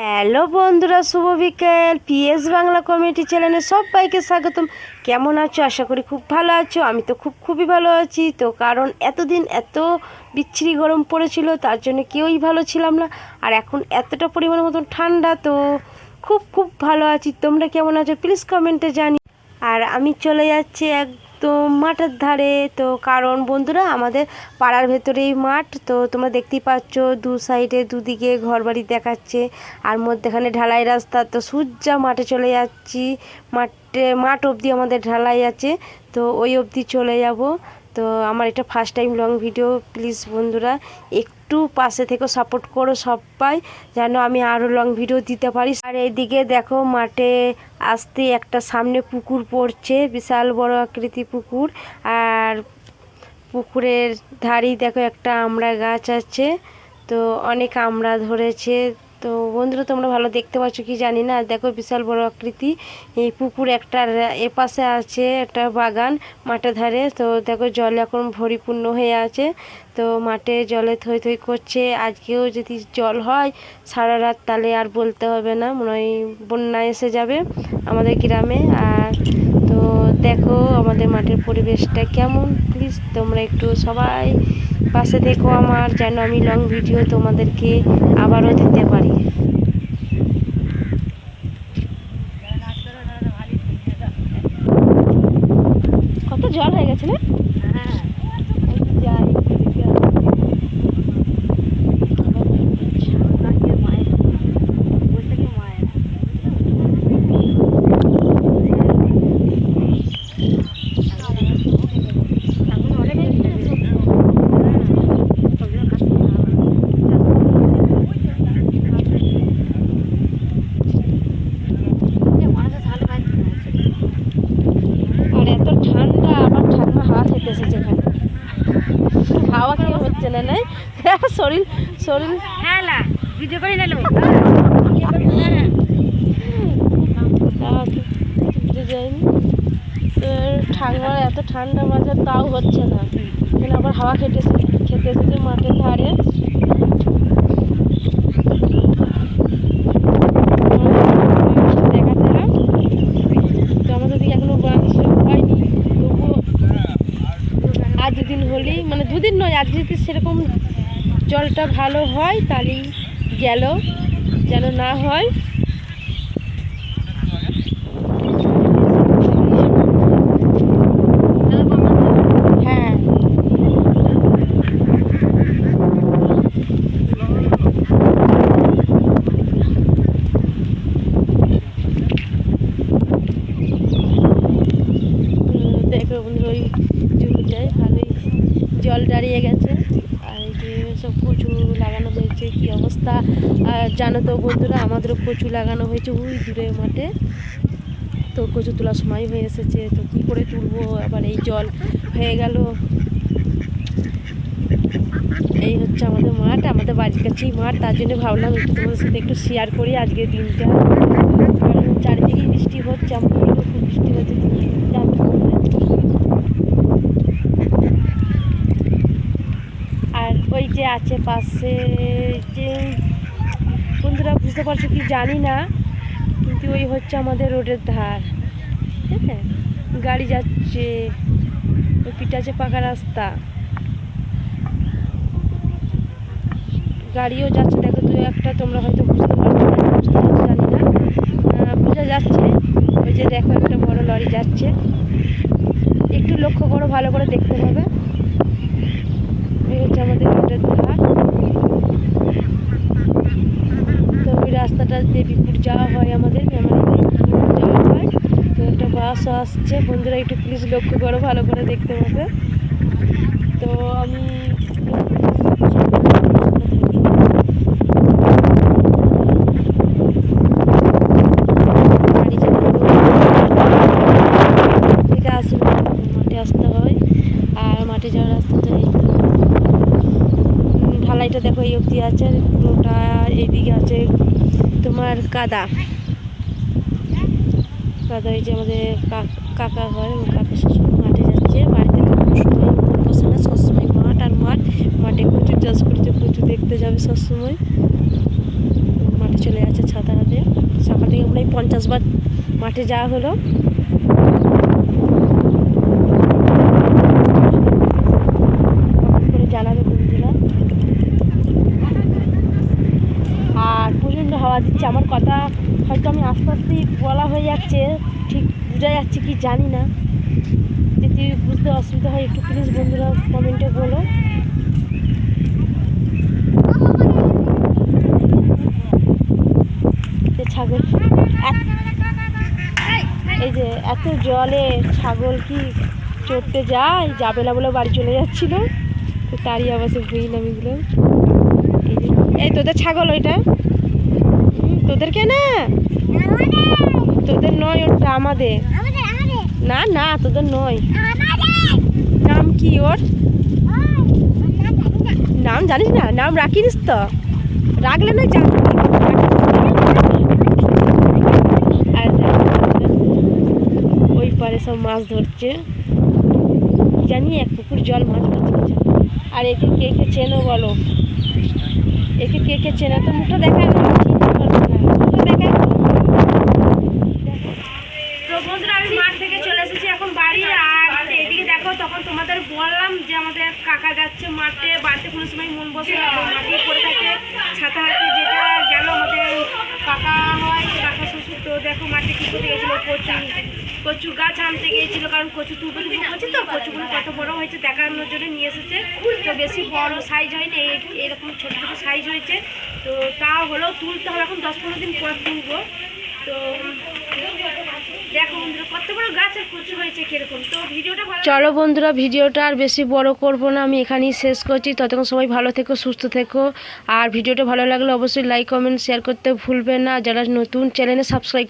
Hello বন্ধুরা, শুভ বিকেল। PS Bangla committee চ্যানেলে সবাইকে স্বাগতম। কেমন আছো? আশা করি খুব ভালো আছো। আমি তো খুব, খুবই ভালো আছি। তো কারণ এতদিন এত বিচ্ছিরি গরম পড়েছিল, তার জন্য কেউই ভালো ছিলাম না। আর এখন এতটা পরিমাণ মতন ঠান্ডা, তো খুব খুব ভালো আছি। তোমরা কেমন আছো? প্লিজ কমেন্টে জানি আর আমি চলে যাচ্ছি একদম মাঠের ধারে, তো কারণ বন্ধুরা আমাদের পাড়ার ভেতরেই মাঠ, তো তোমরা দেখতেই পাচ্ছ দু সাইডে দুদিকে ঘরবাড়ি দেখাচ্ছে, আর মধ্যেখানে ঢালাই রাস্তা, তো সূর্যা মাঠে চলে যাচ্ছি, মাঠে, মাঠ অবধি আমাদের ঢালাই আছে, তো ওই অবধি চলে যাব। তো আমার এটা first time long video please বন্ধুরা, একটু পাশে থেকে সাপোর্ট করো সবাই, যেন আমি আরও লং ভিডিও দিতে পারি। আর এইদিকে দেখো, মাঠে আসতে একটা সামনে পুকুর পড়ছে, বিশাল বড় আকৃতি পুকুর। আর পুকুরের ধারেই দেখো একটা আমড়া গাছ আছে, তো অনেক আমড়া ধরেছে। তো বন্ধুরা, তোমরা ভালো দেখতে পাচ্ছ কি জানি না? দেখো, বিশাল বড় আকৃতি। এই পুকুর একটা এপাশে আছে একটা বাগান মাঠের ধারে। তো দেখো, জল এখন পরিপূর্ণ হয়ে আছে। তো মাঠে জলে থই থই করছে, আজকেও যদি জল হয়, সারা রাত তাহলে আর বলতে হবে না, মনে হয় বন্যা এসে যাবে আমাদের গ্রামে। আর তো দেখো আমাদের মাঠের পরিবেশটা কেমন প্লিজ তোমরা একটু সবাই পাশে দেখো আমার, যেন আমি লং ভিডিও তোমাদেরকে আবারও দিতে পারি। কত জল হয়ে গেছে না যাই আর এত ঠান্ডা আবার ঠান্ডা হাওয়া খেতে এসেছে এখানে হাওয়া খেয়ে হচ্ছে না নাই শরীর হ্যাঁ লা ভিডিও করে নিলো তাও তো বুঝে যায়নি তো ঠান্ডা এত ঠান্ডা মাঝে তাও হচ্ছে না। এখানে আবার হাওয়া এসে- খেতে এসেছে মাঠের ধারে। দুদিন হলেই মানে দুদিন নয় আজ যদি সেরকম জলটা ভালো হয় তাহলেই গেল যেন না হয়। হ্যাঁ। জল দাঁড়িয়ে গেছে আর এই যে সব কচু লাগানো হয়েছে আর জানো তো বন্ধুরা, আমাদেরও কচু লাগানো হয়েছে। ওই দূরে মাঠে। তো কচু তোলার সময় হয়ে এসেছে। তো কী করে তুলবো? আবার এই জল হয়ে গেল। এই হচ্ছে আমাদের মাঠ, আমাদের বাড়ির কাছেই মাঠ। তার জন্য ভাবলাম একটু তোমাদের সাথে একটু শেয়ার করি আজকের দিনটা। কারণ চারিদিকেই বৃষ্টি হচ্ছে, আমাদের খুব বৃষ্টি হচ্ছে যার জন্যে। আর ওই যে আছে পাশে যে বন্ধুরা বুঝতে পারছ কি জানি না, কিন্তু ওই হচ্ছে আমাদের রোডের ধার। হ্যাঁ গাড়ি যাচ্ছে, ওই পিঠে আছে পাকা রাস্তা। গাড়িও যাচ্ছে, দেখো দু একটা, তোমরা হয়তো বুঝতে পারছ না, বুঝতে পারছ, জানি না। বোঝা যাচ্ছে, ওই যে দেখো একটা বড় লরি যাচ্ছে। একটু লক্ষ্য করো, ভালো করে দেখতে হবে। এই হচ্ছে আমাদের রোডের ধার তো ওই রাস্তাটা দেবীপুর যাওয়া হয় আমাদের মেমারি যাওয়া হয় তো বাসও আসছে। বন্ধুরা, একটু প্লিজ লক্ষ্য করো, ভালো করে দেখতে হবে। তো আমি আর যাওয়ার ঢালাইটা দেখো, এই আছে। পুরোটা এইদিকে আছে তোমার কাদা। কাদা ওই যে আমাদের কাকা হয় ওই কাকা শ্বশুর মাঠে যাচ্ছে। বাড়িতে কোনো সময় মন বসে না, সবসময় মাঠ আর মাঠ। মাঠে প্রচুর চাষ করছে, প্রচুর দেখতে যাবে সবসময়। মাঠে চলে যাচ্ছে ছাতা হাতে। সকাল থেকে ছাদ পঞ্চাশ বার মাঠে যাওয়া হলো করে জানাবে বন্ধুরা আর দিচ্ছে আমার কথা হয়তো আমি আস্তে আস্তেই বলা হয়ে যাচ্ছে, ঠিক বোঝা যাচ্ছে কি জানি না। যদি বুঝতে অসুবিধা হয়, একটু প্লিজ বন্ধুরা কমেন্টে বলো। ছাগল এই যে, এত জলে ছাগল কি চড়তে যায়? যাবে না বলে বাড়ি চলে যাচ্ছিল। তো তারই আবাসে ভুই নামিগুলো এই যে, এই তোদের ছাগল ওইটা? হুম, তোদের কে না তোদের নয় ওটা আমাদের। না না তোদের নয়। নাম কি ওর? নাম জানিস না? নাম রাখিস তো। রাখলে না জান আর ওই পারে সব মাছ ধরছে। জানি এক পুকুর জল মাছ ধরছে। আর একে কে কে চেনো বলো? একে কে কে চেনা? তো মুখটা দেখায় না চিনতে পারবে না মুখটা দেখায় তো। তো বন্ধুরা আমি মাঠ থেকে চলে এসেছি এখন বাড়ি আর এদিকে দেখো তখন তোমাদের বললাম যে আমাদের কাকা যাচ্ছে মাঠে, বাড়িতে কোনো সময় মন বসে মাঠে পড়ে থাকে। ছাতা হাতে যেটা গেল আমাদের কাকা হয়, কাকা শ্বশুর তো দেখো মাঠে কী করতে গেছিল, কচু কচু গাছ আনতে গিয়েছিল, কারণ কচু তুলতে করছে তো কচুগুলো কত বড় হয়েছে দেখানোর জন্য নিয়ে এসেছে। তো বেশি বড় সাইজ হয়নি এরকম ছোটো ছোটো সাইজ হয়েছে। তো তা হলেও তুলতে হবে, এখন দশ পনেরো দিন পর তুলবো। তো চলো বন্ধুরা, ভিডিওটা আর বেশি বড় করব না, আমি এখানেই শেষ করছি। ততক্ষণ সবাই ভালো থেকো, সুস্থ থেকো। আর ভিডিওটা ভালো লাগলে অবশ্যই লাইক কমেন্ট শেয়ার করতে ভুলবেন না। যারা নতুন চ্যানেলে সাবস্ক্রাইব